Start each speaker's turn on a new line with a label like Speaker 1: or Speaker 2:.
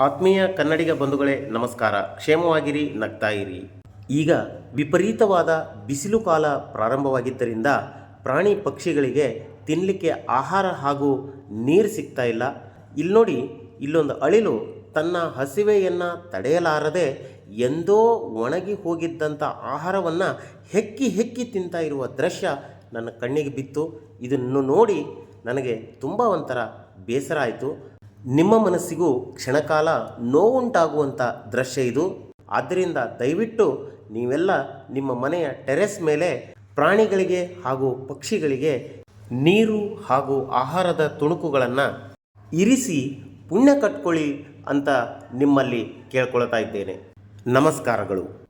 Speaker 1: ಆತ್ಮೀಯ ಕನ್ನಡಿಗ ಬಂಧುಗಳೇ, ನಮಸ್ಕಾರ. ಕ್ಷೇಮವಾಗಿರಿ ನಗ್ತಾ ಇರಿ ಈಗ ವಿಪರೀತವಾದ ಬಿಸಿಲು ಕಾಲ ಪ್ರಾರಂಭವಾಗಿದ್ದರಿಂದ ಪ್ರಾಣಿ ಪಕ್ಷಿಗಳಿಗೆ ತಿನ್ನಲಿಕ್ಕೆ ಆಹಾರ ಹಾಗೂ ನೀರು ಸಿಗ್ತಾ ಇಲ್ಲ. ಇಲ್ಲಿ ನೋಡಿ ಇಲ್ಲೊಂದು ಅಳಿಲು ತನ್ನ ಹಸಿವೆಯನ್ನು ತಡೆಯಲಾರದೆ ಎಂದೋ ಒಣಗಿ ಹೋಗಿದ್ದಂಥ ಆಹಾರವನ್ನು ಹೆಕ್ಕಿ ಹೆಕ್ಕಿ ತಿಂತಾ ಇರುವ ದೃಶ್ಯ ನನ್ನ ಕಣ್ಣಿಗೆ ಬಿತ್ತು. ಇದನ್ನು ನೋಡಿ ನನಗೆ ತುಂಬ ಒಂಥರ ಬೇಸರ ಆಯಿತು. ನಿಮ್ಮ ಮನಸ್ಸಿಗೂ ಕ್ಷಣಕಾಲ ನೋವುಂಟಾಗುವಂಥ ದೃಶ್ಯ ಇದು. ಆದ್ದರಿಂದ ದಯವಿಟ್ಟು ನೀವೆಲ್ಲ ನಿಮ್ಮ ಮನೆಯ ಟೆರೆಸ್ ಮೇಲೆ ಪ್ರಾಣಿಗಳಿಗೆ ಹಾಗೂ ಪಕ್ಷಿಗಳಿಗೆ ನೀರು ಹಾಗೂ ಆಹಾರದ ತುಣುಕುಗಳನ್ನು ಇರಿಸಿ ಪುಣ್ಯ ಕಟ್ಕೊಳ್ಳಿ ಅಂತ ನಿಮ್ಮಲ್ಲಿ ಕೇಳ್ಕೊಳ್ತಾ ಇದ್ದೇನೆ. ನಮಸ್ಕಾರಗಳು.